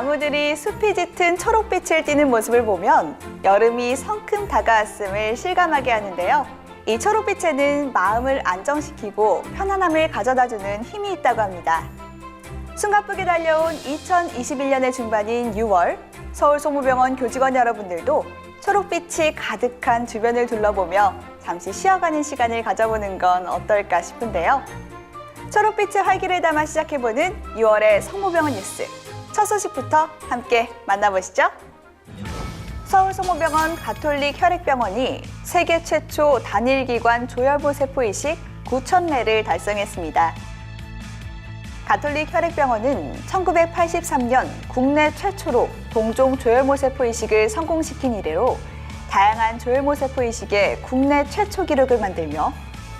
나무들이 숲이 짙은 초록빛을 띠는 모습을 보면 여름이 성큼 다가왔음을 실감하게 하는데요. 이 초록빛에는 마음을 안정시키고 편안함을 가져다주는 힘이 있다고 합니다. 숨가쁘게 달려온 2021년의 중반인 6월 서울 소모병원 교직원 여러분들도 초록빛이 가득한 주변을 둘러보며 잠시 쉬어가는 시간을 가져보는 건 어떨까 싶은데요. 초록빛의 활기를 담아 시작해보는 6월의 성모병원 뉴스. 첫 소식부터 함께 만나보시죠. 서울성모병원 가톨릭 혈액병원이 세계 최초 단일기관 조혈부 세포 이식 9,000회를 달성했습니다. 가톨릭 혈액병원은 1983년 국내 최초로 동종 조혈모 세포 이식을 성공시킨 이래로 다양한 조혈모 세포 이식의 국내 최초 기록을 만들며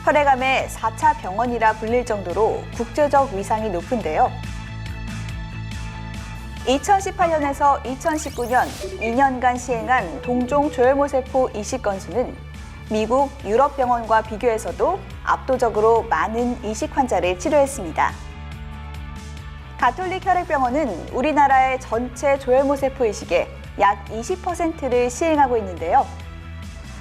혈액암의 4차 병원이라 불릴 정도로 국제적 위상이 높은데요. 2018년에서 2019년 2년간 시행한 동종 조혈모 세포 이식 건수는 미국, 유럽 병원과 비교해서도 압도적으로 많은 이식 환자를 치료했습니다. 가톨릭 혈액병원은 우리나라의 전체 조혈모 세포 이식의 약 20%를 시행하고 있는데요.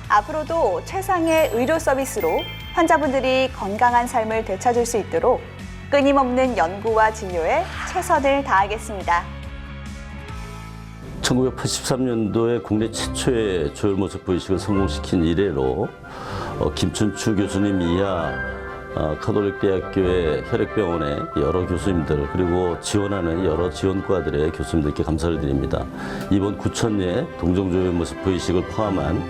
앞으로도 최상의 의료 서비스로 환자분들이 건강한 삶을 되찾을 수 있도록 끊임없는 연구와 진료에 최선을 다하겠습니다. 1983년도에 국내 최초의 조혈모세포 이식을 성공시킨 이래로 어, 김춘추 교수님 이하 어, 카톨릭 대학교의 혈액병원의 여러 교수님들 그리고 지원하는 여러 지원과들의 교수님들께 감사를 드립니다. 이번 9천예 동정조혈모세포 이식을 포함한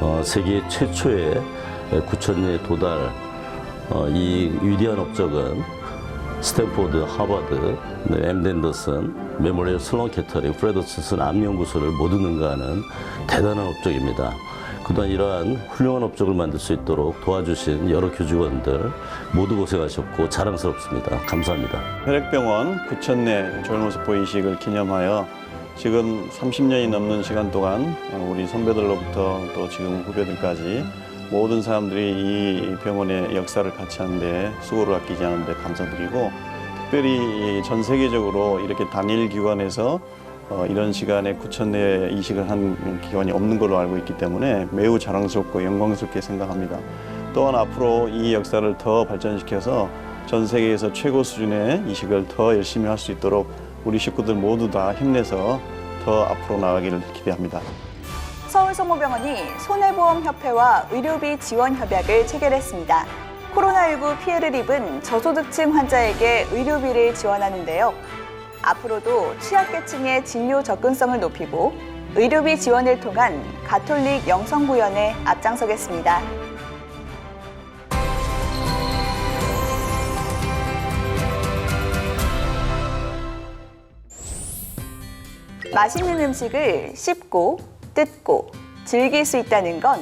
어, 세계 최초의 9천예 도달 어, 이 위대한 업적은 스탠포드, 하버드, 네, 엠덴더슨, 메모리얼 슬론 캐터링, 프레더슨슨 암연구소를 모두 능가하는 대단한 업적입니다. 그동안 이러한 훌륭한 업적을 만들 수 있도록 도와주신 여러 교직원들 모두 고생하셨고 자랑스럽습니다. 감사합니다. 혈액병원 구천내 조혈모세포 이식을 기념하여 지금 30년이 넘는 시간 동안 우리 선배들로부터 또 지금 후배들까지 모든 사람들이 이 병원의 역사를 같이 하는데 수고를 아끼지 않는데 감사드리고 특별히 전 세계적으로 이렇게 단일 기관에서 어, 이런 시간에 9천 내 이식을 한 기관이 없는 걸로 알고 있기 때문에 매우 자랑스럽고 영광스럽게 생각합니다. 또한 앞으로 이 역사를 더 발전시켜서 전 세계에서 최고 수준의 이식을 더 열심히 할 수 있도록 우리 식구들 모두 다 힘내서 더 앞으로 나가기를 기대합니다. 서울성모병원이 손해보험협회와 의료비 지원 협약을 체결했습니다. 코로나19 피해를 입은 저소득층 환자에게 의료비를 지원하는데요. 앞으로도 취약계층의 진료 접근성을 높이고 의료비 지원을 통한 가톨릭 영성 구현에 앞장서겠습니다. 맛있는 음식을 씹고 뜯고 즐길 수 있다는 건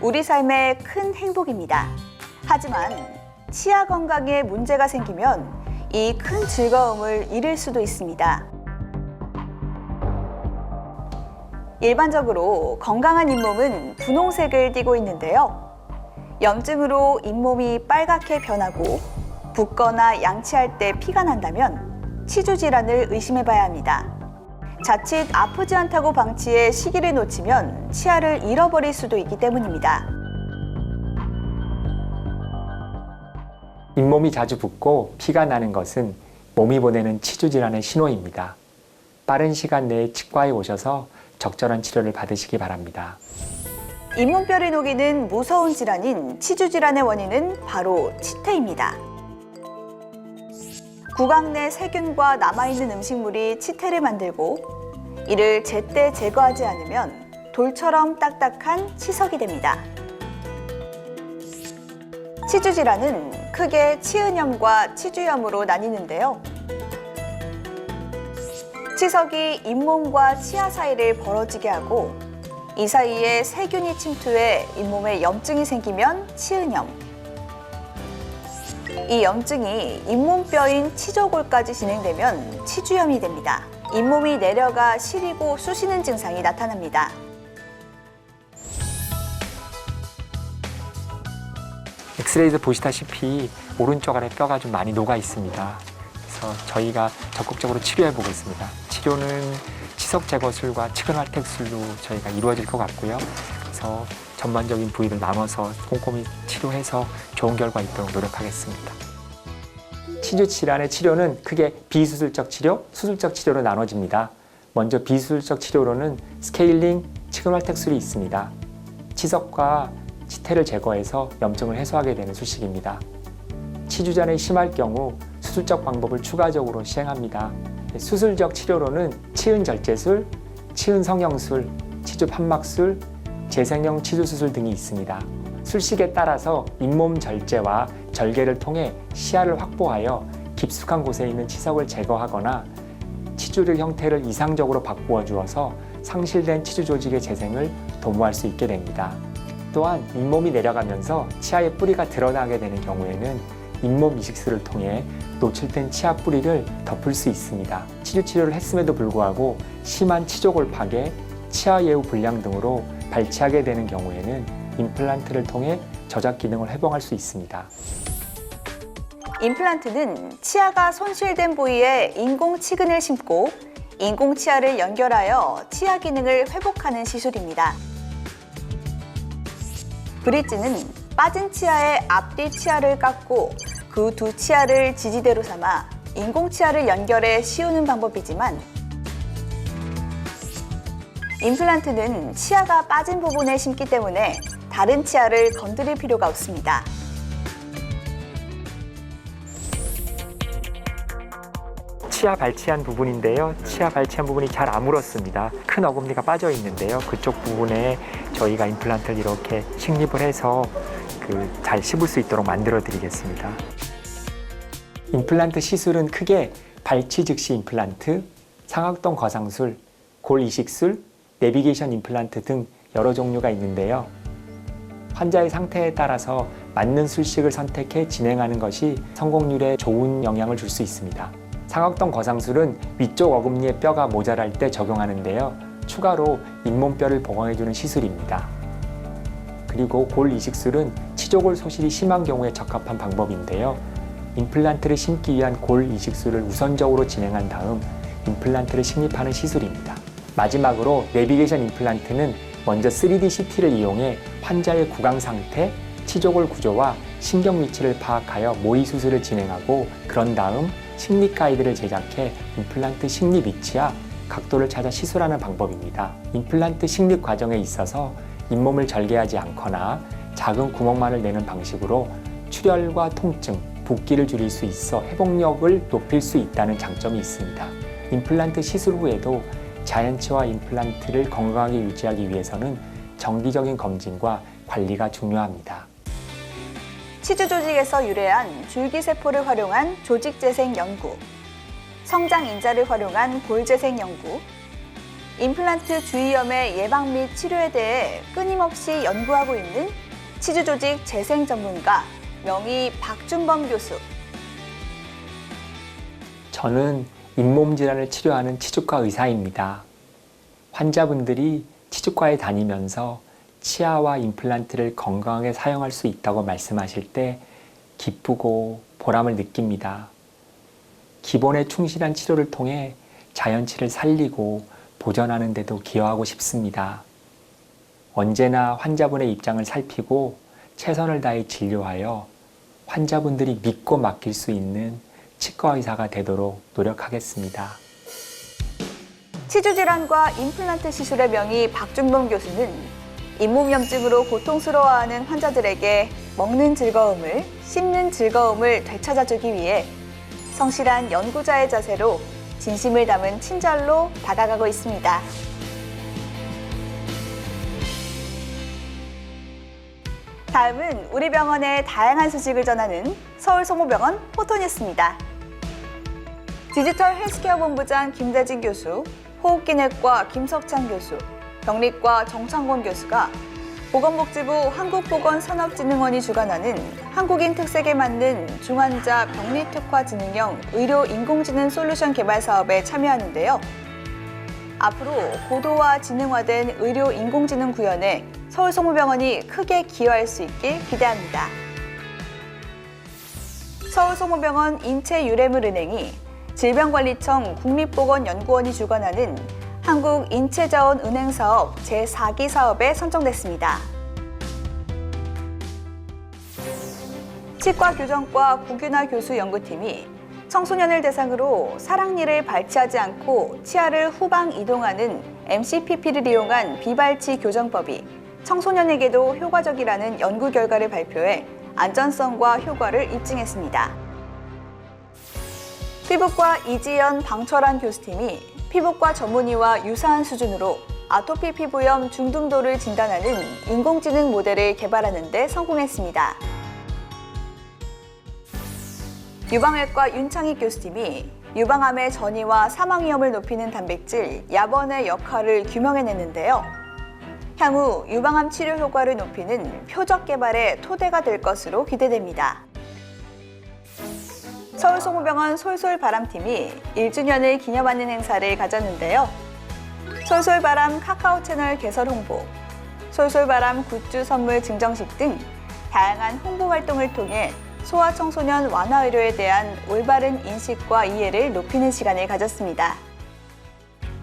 우리 삶의 큰 행복입니다. 하지만 치아 건강에 문제가 생기면 이 큰 즐거움을 잃을 수도 있습니다. 일반적으로 건강한 잇몸은 분홍색을 띠고 있는데요. 염증으로 잇몸이 빨갛게 변하고 붓거나 양치할 때 피가 난다면 치주 질환을 의심해 봐야 합니다. 자칫 아프지 않다고 방치해 시기를 놓치면 치아를 잃어버릴 수도 있기 때문입니다. 잇몸이 자주 붓고 피가 나는 것은 몸이 보내는 치주 질환의 신호입니다. 빠른 시간 내에 치과에 오셔서 적절한 치료를 받으시기 바랍니다. 잇몸뼈를 녹이는 무서운 질환인 치주 질환의 원인은 바로 치태입니다. 구강 내 세균과 남아있는 음식물이 치태를 만들고 이를 제때 제거하지 않으면 돌처럼 딱딱한 치석이 됩니다. 치주 질환은 크게 치은염과 치주염으로 나뉘는데요. 치석이 잇몸과 치아 사이를 벌어지게 하고 이 사이에 세균이 침투해 잇몸에 염증이 생기면 치은염. 이 염증이 잇몸뼈인 치조골까지 진행되면 치주염이 됩니다. 잇몸이 내려가 시리고 쑤시는 증상이 나타납니다. 엑스레이에서 보시다시피 오른쪽 아래 뼈가 좀 많이 녹아 있습니다. 그래서 저희가 적극적으로 치료해 보고 있습니다. 치료는 치석 제거술과 치근 활택술로 저희가 이루어질 것 같고요. 그래서 전반적인 부위를 나눠서 꼼꼼히 치료해서 좋은 결과 있도록 노력하겠습니다. 치주 질환의 치료는 크게 비수술적 치료, 수술적 치료로 나눠집니다. 먼저 비수술적 치료로는 스케일링, 치근 활택술이 있습니다. 치석과 치태를 제거해서 염증을 해소하게 되는 수식입니다. 치주잔이 심할 경우 수술적 방법을 추가적으로 시행합니다. 수술적 치료로는 치은 절제술, 치은 성형술, 치주 판막술, 재생형 치주 수술 등이 있습니다. 술식에 따라서 잇몸 절제와 절개를 통해 시야를 확보하여 깊숙한 곳에 있는 치석을 제거하거나 치주의 형태를 이상적으로 바꾸어 주어서 상실된 치주 조직의 재생을 도모할 수 있게 됩니다. 또한 잇몸이 내려가면서 치아의 뿌리가 드러나게 되는 경우에는 잇몸 이식술을 통해 노출된 치아 뿌리를 덮을 수 있습니다. 치주 치료를 했음에도 불구하고 심한 치조 골 파괴, 치아 예후 불량 등으로 발치하게 되는 경우에는 임플란트를 통해 저작 기능을 회복할 수 있습니다. 임플란트는 치아가 손실된 부위에 인공 치근을 심고 인공 치아를 연결하여 치아 기능을 회복하는 시술입니다. 브릿지는 빠진 치아의 앞뒤 치아를 깎고 그 두 치아를 지지대로 삼아 인공 치아를 연결해 씌우는 방법이지만 임플란트는 치아가 빠진 부분에 심기 때문에 다른 치아를 건드릴 필요가 없습니다. 치아 발치한 부분인데요. 치아 발치한 부분이 잘 아물었습니다. 큰 어금니가 빠져 있는데요. 그쪽 부분에 저희가 임플란트를 이렇게 식립을 해서 그 잘 씹을 수 있도록 만들어 드리겠습니다. 임플란트 시술은 크게 발치 즉시 임플란트, 상악동 거상술, 골 이식술, 내비게이션 임플란트 등 여러 종류가 있는데요. 환자의 상태에 따라서 맞는 술식을 선택해 진행하는 것이 성공률에 좋은 영향을 줄 수 있습니다. 상악동 거상술은 위쪽 어금니의 뼈가 모자랄 때 적용하는데요. 추가로 잇몸뼈를 보강해주는 시술입니다. 그리고 골 이식술은 치조골 소실이 심한 경우에 적합한 방법인데요. 임플란트를 심기 위한 골 이식술을 우선적으로 진행한 다음 임플란트를 식립하는 시술입니다. 마지막으로 내비게이션 임플란트는 먼저 3D CT를 이용해 환자의 구강 상태, 치조골 구조와 신경 위치를 파악하여 모의 수술을 진행하고 그런 다음 식립 가이드를 제작해 임플란트 식립 위치와 각도를 찾아 시술하는 방법입니다. 임플란트 식립 과정에 있어서 잇몸을 절개하지 않거나 작은 구멍만을 내는 방식으로 출혈과 통증, 붓기를 줄일 수 있어 회복력을 높일 수 있다는 장점이 있습니다. 임플란트 시술 후에도 자연치와 임플란트를 건강하게 유지하기 위해서는 정기적인 검진과 관리가 중요합니다. 치주 조직에서 유래한 줄기세포를 활용한 조직재생 연구, 성장 인자를 활용한 골재생 연구, 임플란트 주위염의 예방 및 치료에 대해 끊임없이 연구하고 있는 치주 조직 재생 전문가 명의 박준범 교수. 저는 잇몸 질환을 치료하는 치주과 의사입니다. 환자분들이 치주과에 다니면서 치아와 임플란트를 건강하게 사용할 수 있다고 말씀하실 때 기쁘고 보람을 느낍니다. 기본에 충실한 치료를 통해 자연치를 살리고 보존하는 데도 기여하고 싶습니다. 언제나 환자분의 입장을 살피고 최선을 다해 진료하여 환자분들이 믿고 맡길 수 있는 치과 의사가 되도록 노력하겠습니다. 치주 질환과 임플란트 시술의 명의 박준범 교수는 잇몸염증으로 고통스러워하는 환자들에게 먹는 즐거움을, 씹는 즐거움을 되찾아주기 위해 성실한 연구자의 자세로 진심을 담은 친절로 다가가고 있습니다. 다음은 우리 병원의 다양한 소식을 전하는 서울성모병원 포토뉴스입니다. 디지털 헬스케어 본부장 김대진 교수, 호흡기내과 김석찬 교수, 병리과 정창권 교수가 보건복지부 한국보건산업진흥원이 주관하는 한국인 특색에 맞는 중환자 병리특화 지능형 의료 인공지능 솔루션 개발 사업에 참여하는데요. 앞으로 고도화 지능화된 의료 인공지능 구현에 서울성모병원이 크게 기여할 수 있길 기대합니다. 서울성모병원 인체유래물은행이 질병관리청 국립보건연구원이 주관하는 한국인체자원은행 사업 제4기 사업에 선정됐습니다. 치과교정과 구균화 교수 연구팀이 청소년을 대상으로 사랑니를 발치하지 않고 치아를 후방 이동하는 MCPP를 이용한 비발치 교정법이 청소년에게도 효과적이라는 연구 결과를 발표해 안전성과 효과를 입증했습니다. 피부과 이지연 방철환 교수팀이 피부과 전문의와 유사한 수준으로 아토피 피부염 중등도를 진단하는 인공지능 모델을 개발하는 데 성공했습니다. 유방외과 윤창익 교수팀이 유방암의 전이와 사망 위험을 높이는 단백질 야번의 역할을 규명해냈는데요. 향후 유방암 치료 효과를 높이는 표적 개발의 토대가 될 것으로 기대됩니다. 서울송호병원 솔솔바람팀이 1주년을 기념하는 행사를 가졌는데요. 솔솔바람 카카오 채널 개설 홍보, 솔솔바람 굿즈 선물 증정식 등 다양한 홍보 활동을 통해 소아청소년 완화 의료에 대한 올바른 인식과 이해를 높이는 시간을 가졌습니다.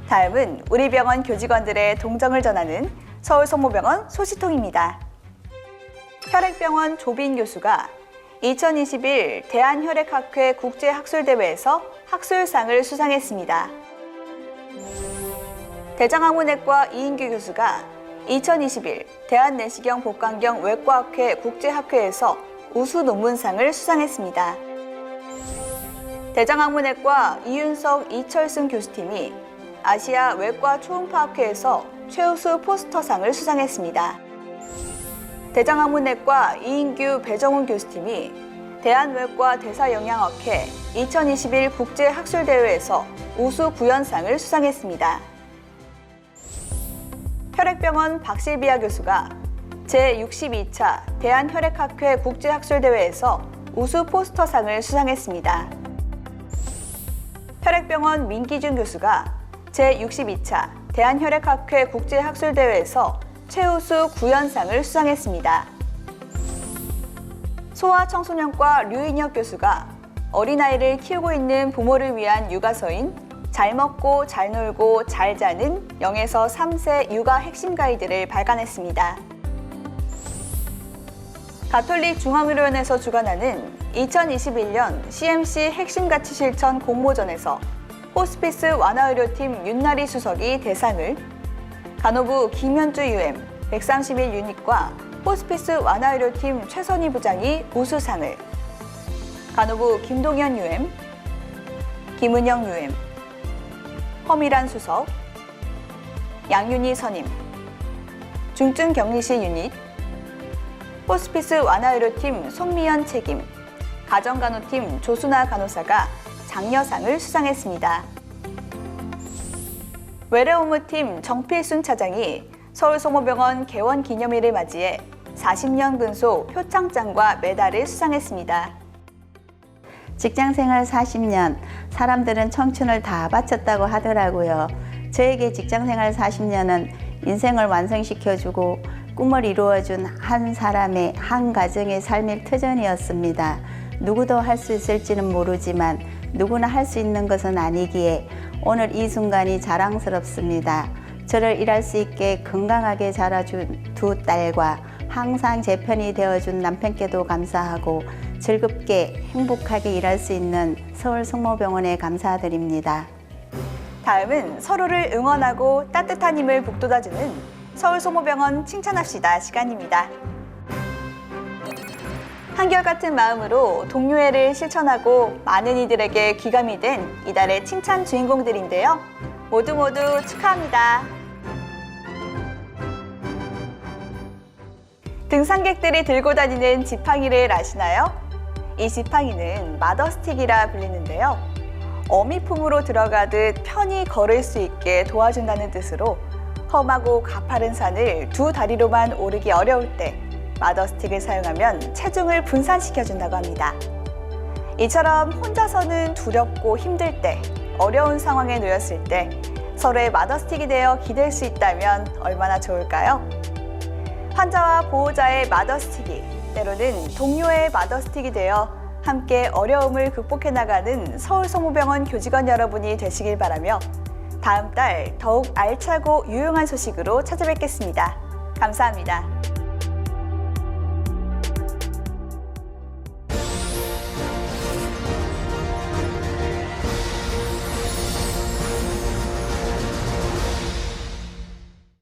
다음은 우리 병원 교직원들의 동정을 전하는 서울성모병원 소식통입니다. 혈액병원 조빈 교수가 2021 대한혈액학회 국제학술대회에서 학술상을 수상했습니다. 대장학문외과 이인규 교수가 2021 대한내시경 복강경 외과학회 국제학회에서 우수 논문상을 수상했습니다. 대장학문외과 이윤석 이철승 교수팀이 아시아 외과 초음파학회에서 최우수 포스터상을 수상했습니다. 대장학문외과 이인규 배정훈 교수팀이 대한외과 대사영양학회 2021 국제학술대회에서 우수 구연상을 수상했습니다. 혈액병원 박실비아 교수가 제62차 대한혈액학회 국제학술대회에서 우수 포스터상을 수상했습니다. 혈액병원 민기준 교수가 제62차 대한혈액학회 국제학술대회에서 최우수 구연상을 수상했습니다. 소아청소년과 류인혁 교수가 어린아이를 키우고 있는 부모를 위한 육아서인 잘 먹고 잘 놀고 잘 자는 0에서 3세 육아 핵심 가이드를 발간했습니다. 가톨릭 중앙의료원에서 주관하는 2021년 CMC 핵심 가치 실천 공모전에서 호스피스 완화의료팀 윤나리 수석이 대상을, 간호부 김현주 UM 131 유닛과 호스피스 완화의료팀 최선희 부장이 우수상을, 간호부 김동현 UM, 김은영 UM, 허미란 수석, 양윤희 선임, 중증 격리실 유닛, 호스피스 완화의료팀 손미연 책임, 가정간호팀 조순아 간호사가 장려상을 수상했습니다. 외래오무팀 정필순 차장이 서울송호병원 개원 기념일을 맞이해 40년 근소 표창장과 메달을 수상했습니다. 직장생활 40년, 사람들은 청춘을 다 바쳤다고 하더라고요. 저에게 직장생활 40년은 인생을 완성시켜주고 꿈을 이루어준 한 사람의 한 가정의 삶의 터전이었습니다. 누구도 할 수 있을지는 모르지만 누구나 할 수 있는 것은 아니기에 오늘 이 순간이 자랑스럽습니다. 저를 일할 수 있게 건강하게 자라준 두 딸과 항상 제 편이 되어준 남편께도 감사하고 즐겁게 행복하게 일할 수 있는 서울 성모병원에 감사드립니다. 다음은 서로를 응원하고 따뜻한 힘을 북돋아주는 서울소모병원 칭찬합시다 시간입니다. 한결같은 마음으로 동료애를 실천하고 많은 이들에게 귀감이 된 이달의 칭찬 주인공들인데요. 모두 모두 축하합니다. 등산객들이 들고 다니는 지팡이를 아시나요? 이 지팡이는 마더스틱이라 불리는데요. 어미품으로 들어가듯 편히 걸을 수 있게 도와준다는 뜻으로 험하고 가파른 산을 두 다리로만 오르기 어려울 때 마더스틱을 사용하면 체중을 분산시켜준다고 합니다. 이처럼 혼자서는 두렵고 힘들 때, 어려운 상황에 놓였을 때 서로의 마더스틱이 되어 기댈 수 있다면 얼마나 좋을까요? 환자와 보호자의 마더스틱이 때로는 동료의 마더스틱이 되어 함께 어려움을 극복해 나가는 서울성모병원 교직원 여러분이 되시길 바라며 다음 달 더욱 알차고 유용한 소식으로 찾아뵙겠습니다. 감사합니다.